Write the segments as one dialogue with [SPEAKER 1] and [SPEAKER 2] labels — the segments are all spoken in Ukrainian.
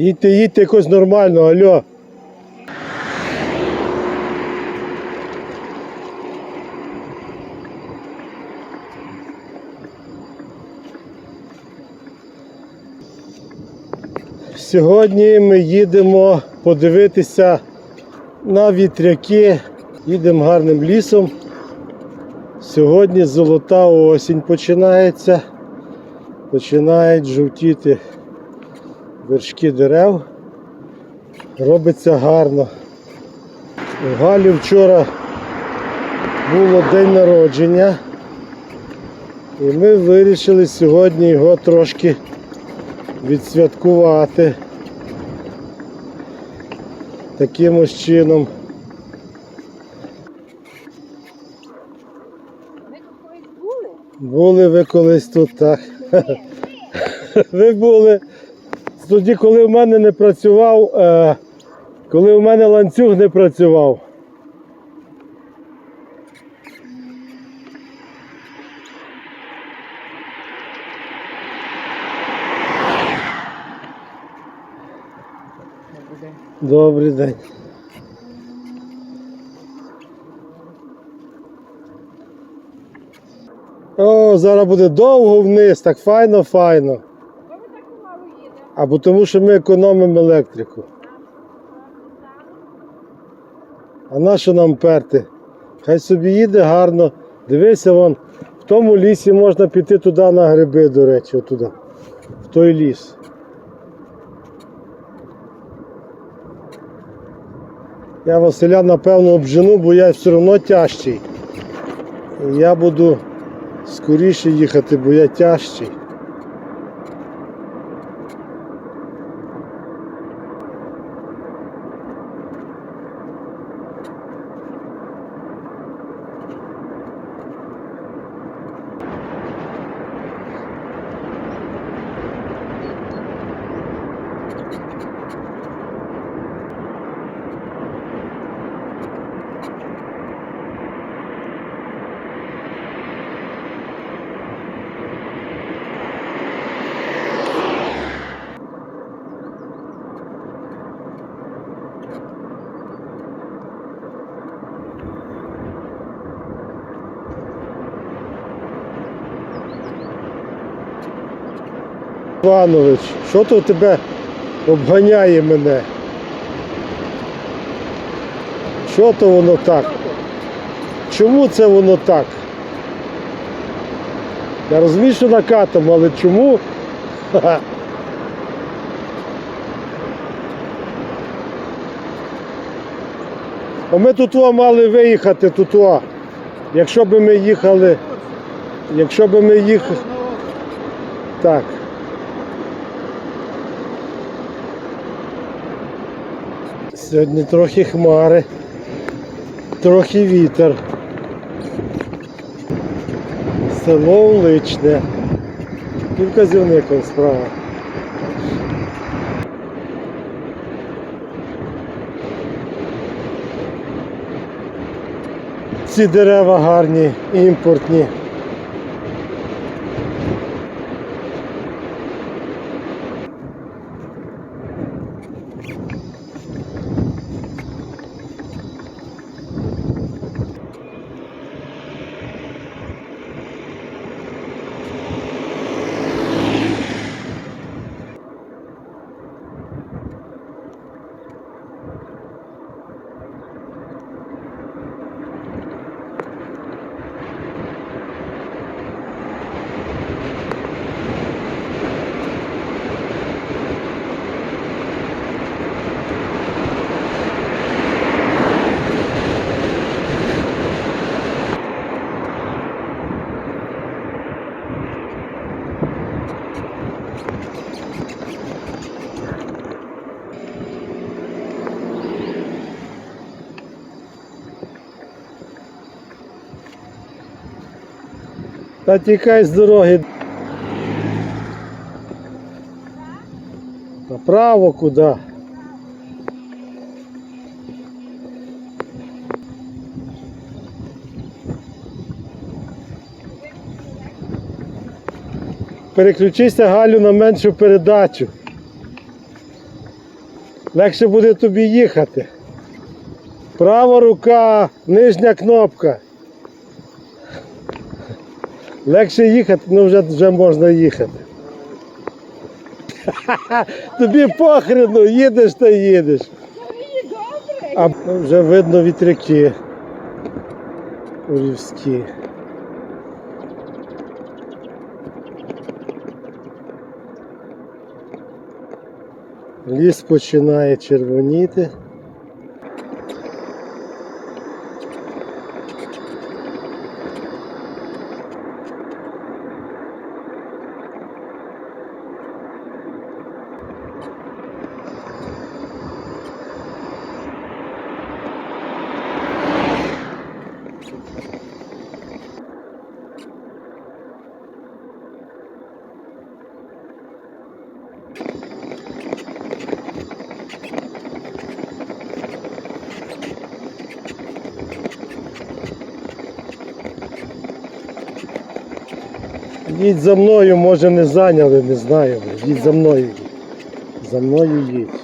[SPEAKER 1] Їдьте, їдьте якось нормально, алло. Сьогодні ми їдемо подивитися на вітряки. Їдемо гарним лісом. Сьогодні золота осінь починається. Починають жовтіти вершки дерев. Робиться гарно. У Галі вчора було день народження. І ми вирішили сьогодні його трошки відсвяткувати таким ось чином.
[SPEAKER 2] Ви тут колись були?
[SPEAKER 1] Були ви колись тут, так. Ви були. Тоді, коли в мене не працював, е, коли в мене ланцюг не працював. Добрий день. О, зараз буде довго вниз, так файно, файно.
[SPEAKER 2] Чого ви так помалу їдете?
[SPEAKER 1] Або тому, що ми економимо електрику. А на що нам перти? Хай собі їде гарно. Дивися, вон, в тому лісі можна піти туди на гриби, до речі, отуди. В той ліс. Я Василя напевно обжену, бо я все одно тяжчий. Я буду скоріше їхати, бо я тяжчий. Іванович, що то тебе обганяє мене? Що то воно так? Чому це воно так? Я розумію, що накатом, але чому? А ми тут мали виїхати тут. Якщо би ми їхали. Якщо би ми їхали. Так. Сьогодні трохи хмари, трохи вітер. Село Уличне. І вказівником справа. Ці дерева гарні, імпортні. Та тікай з дороги. Направо куди? переключися Галю на меншу передачу. Легше буде тобі їхати. Права рука, нижня кнопка. Легше їхати, ну вже, вже можна їхати. Тобі похрену, їдеш та їдеш. А ну, вже видно вітряки. Урівські. Ліс починає червоніти. Їдь за мною, може не зайняли, не знаю. Їдь за мною. За мною їдь.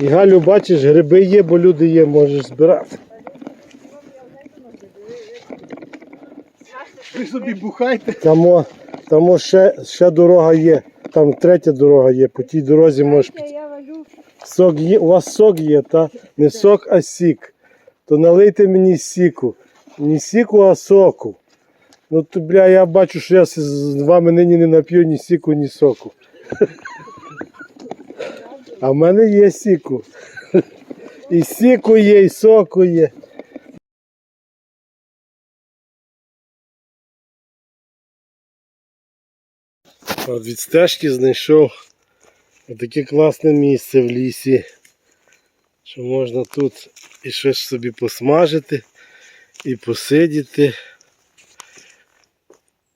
[SPEAKER 1] І Галю, бачиш, гриби є, бо люди є, можеш збирати.
[SPEAKER 3] Ви собі бухайте.
[SPEAKER 1] Там, там ще, ще дорога є. Там третя дорога є. По тій дорозі можеш
[SPEAKER 2] валю.
[SPEAKER 1] Сок є, у вас сок є, та? Не сок, а сік. То налийте мені сіку. Не сіку, а соку. Ну то, бля, я бачу, що я з- з вами нині не нап'ю ні сіку, ні соку. А в мене є сіку. І сіку є, і соку є. От від стежки знайшов Таке класне місце в лісі, що можна тут і щось собі посмажити, і посидіти,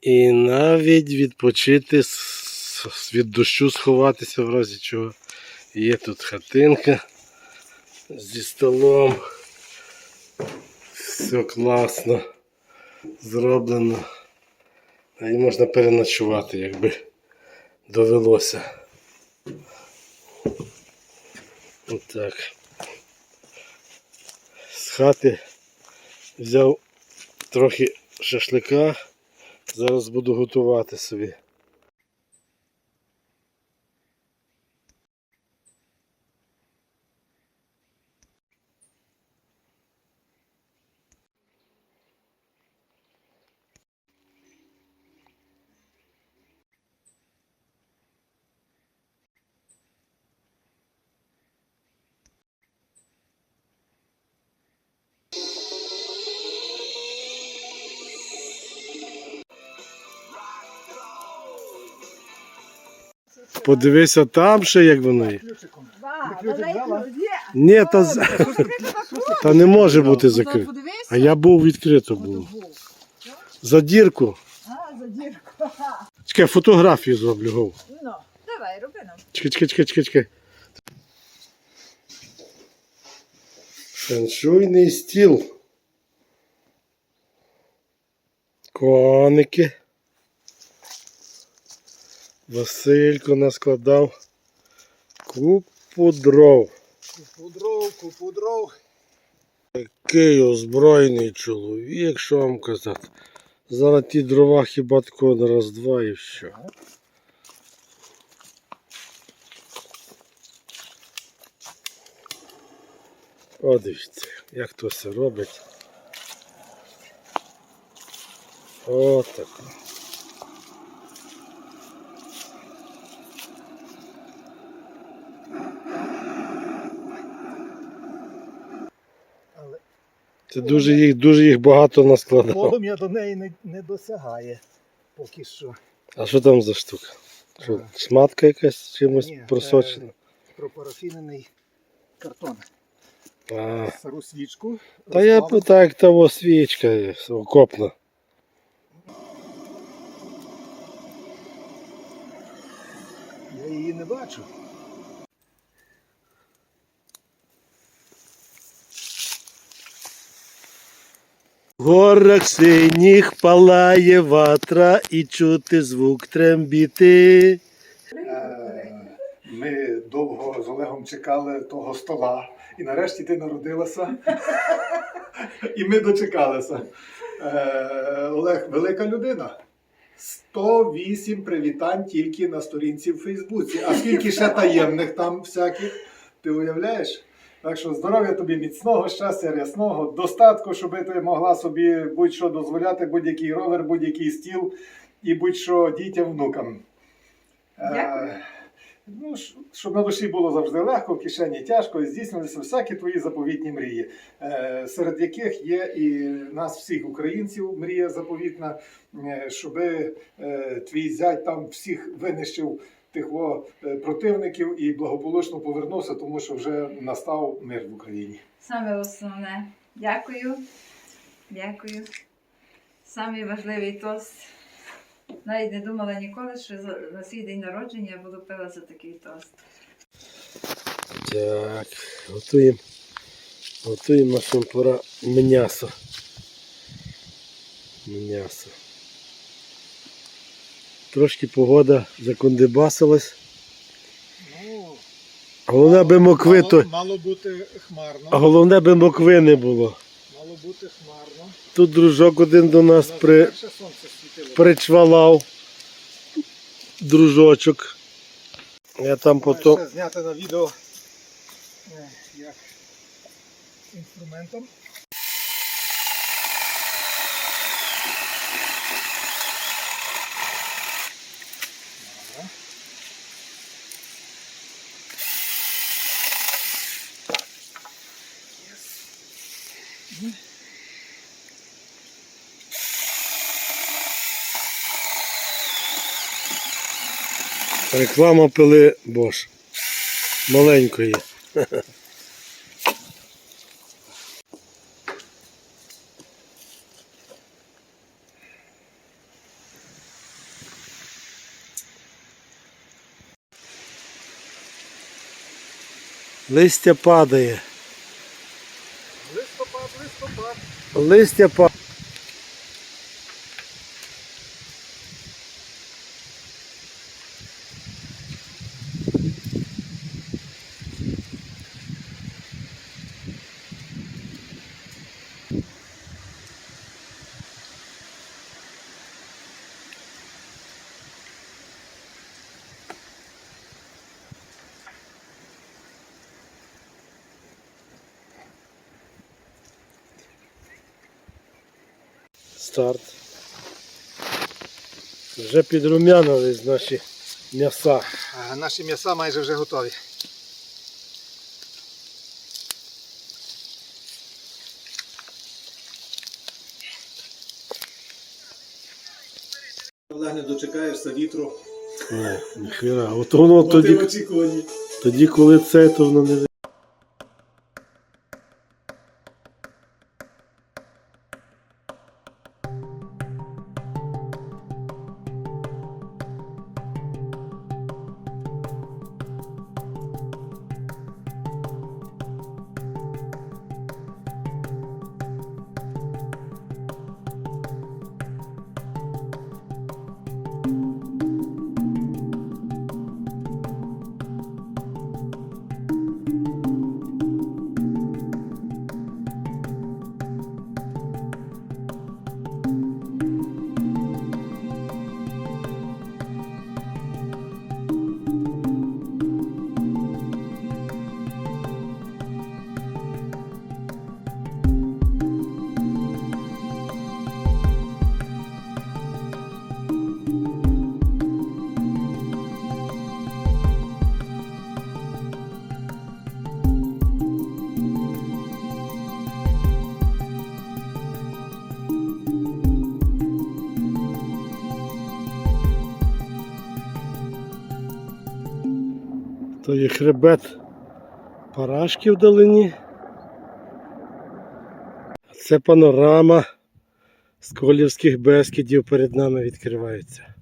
[SPEAKER 1] і навіть відпочити від дощу сховатися в разі чого. Є тут хатинка зі столом. Все класно зроблено. І можна переночувати, якби довелося. Отак. З хати взяв трохи шашлика. Зараз буду готувати собі. Подивися там ще, як воно є.
[SPEAKER 2] Є.
[SPEAKER 1] Ні, та, з- та не може бути закрито. А я був відкрито був. За дірку.
[SPEAKER 2] А, за дірку.
[SPEAKER 1] Чекай, фотографію зроблю. Гов.
[SPEAKER 2] Ну, давай, роби нам.
[SPEAKER 1] Чекай, чекай, чекай, чекай, чекай. Феншуйний стіл. Коники. Василько наскладав купу дров.
[SPEAKER 3] Купу дров, купу дров.
[SPEAKER 1] Який озброєний чоловік, що вам казати. Зараз ті дрова хіба тако на раз-два і все. О, дивіться, як то все робить. О, Це дуже їх, дуже їх багато наскладав.
[SPEAKER 3] полум'я до неї не, не досягає поки що.
[SPEAKER 1] А що там за штука? Що, шматка якась чимось
[SPEAKER 3] Ні,
[SPEAKER 1] просочена?
[SPEAKER 3] Пропарафінений картон.
[SPEAKER 1] А,
[SPEAKER 3] стару свічку.
[SPEAKER 1] та я питаю, як того свічка окопна.
[SPEAKER 3] Я її не бачу.
[SPEAKER 1] Горах синіх палає ватра і чути звук трембіти.
[SPEAKER 3] Е, Ми довго з Олегом чекали того стола. І нарешті ти народилася. І ми дочекалися. Е, Олег, велика людина. 108 привітань тільки на сторінці в Фейсбуці. А скільки ще таємних там всяких, ти уявляєш? Так що здоров'я тобі міцного, щастя рясного, достатку, щоб ти могла собі будь-що дозволяти, будь-який ровер, будь-який стіл і будь-що дітям, внукам. Е, Ну, щоб на душі було завжди легко, в кишені тяжко, і здійснилися всякі твої заповітні мрії, е, серед яких є і нас всіх українців мрія заповітна, е, щоб твій зять там всіх винищив тих во, е, противників і благополучно повернувся, тому що вже настав мир в Україні.
[SPEAKER 2] Саме основне. Дякую. Дякую. Самий важливий тост. Навіть не думала ніколи, що за- на свій день народження я буду пила за такий тост.
[SPEAKER 1] Так, готуємо. Готуємо нашим пора м'ясо. М'ясо. Трошки погода закондибасилась.
[SPEAKER 3] Ну,
[SPEAKER 1] Головне би мокви, то,
[SPEAKER 3] мало бути хмарно.
[SPEAKER 1] а головне би мокви не було.
[SPEAKER 3] Мало бути хмарно.
[SPEAKER 1] Тут дружок один до нас при, причвалав. Дружочок. Я там потім.
[SPEAKER 3] Зняти на відео е, як інструментом.
[SPEAKER 1] Реклама пили Бош. Маленької. Листя падає.
[SPEAKER 3] Листопад, листопад.
[SPEAKER 1] Листя падає. Старт. Вже підрумянились наші м'яса.
[SPEAKER 3] Наші м'яса майже вже готові. Олег не дочекаєшся вітру.
[SPEAKER 1] Ні, ніхера. От воно тоді, тоді, коли це, то воно не. То є хребет парашки вдалині. Це панорама з колівських безкидів перед нами відкривається.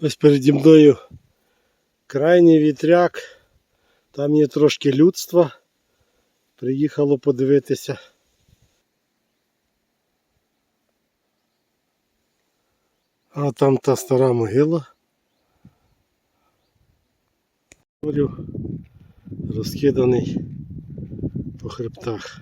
[SPEAKER 1] Ось переді мною крайній вітряк. Там є трошки людства. Приїхало подивитися. А там та стара могила. Розкиданий по хребтах.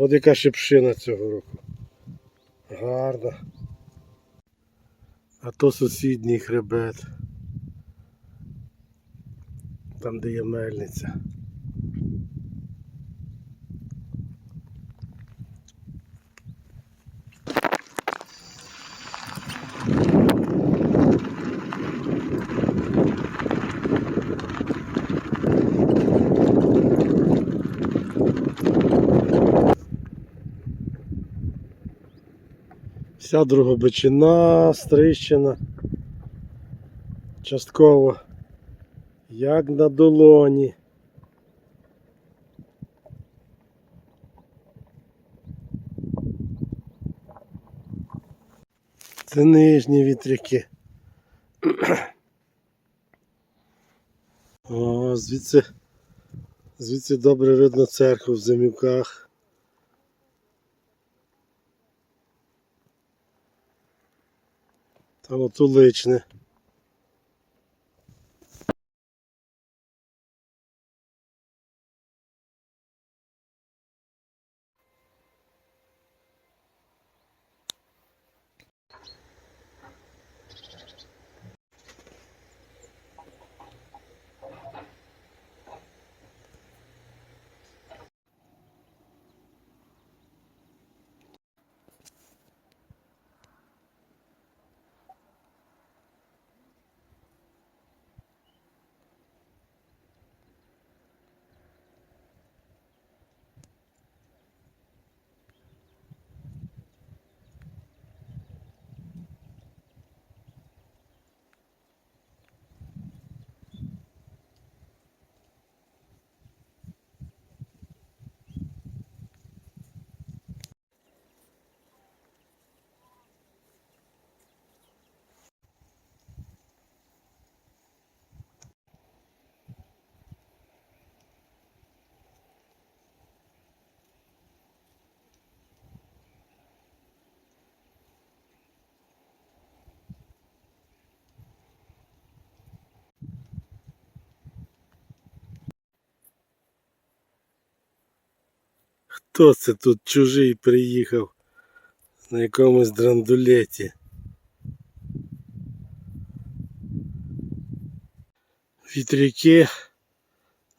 [SPEAKER 1] От яка шипшина цього року. Гарна. А то сусідній хребет. Там, де є мельниця. Вся Другобичина, Стрищина. Частково. Як на долоні. Це нижні вітряки. О, звідси, звідси добре видно церкву в зимівках. Там отуличне. Хто це тут чужий приїхав на якомусь драндулеті? Вітряки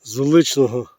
[SPEAKER 1] з Уличного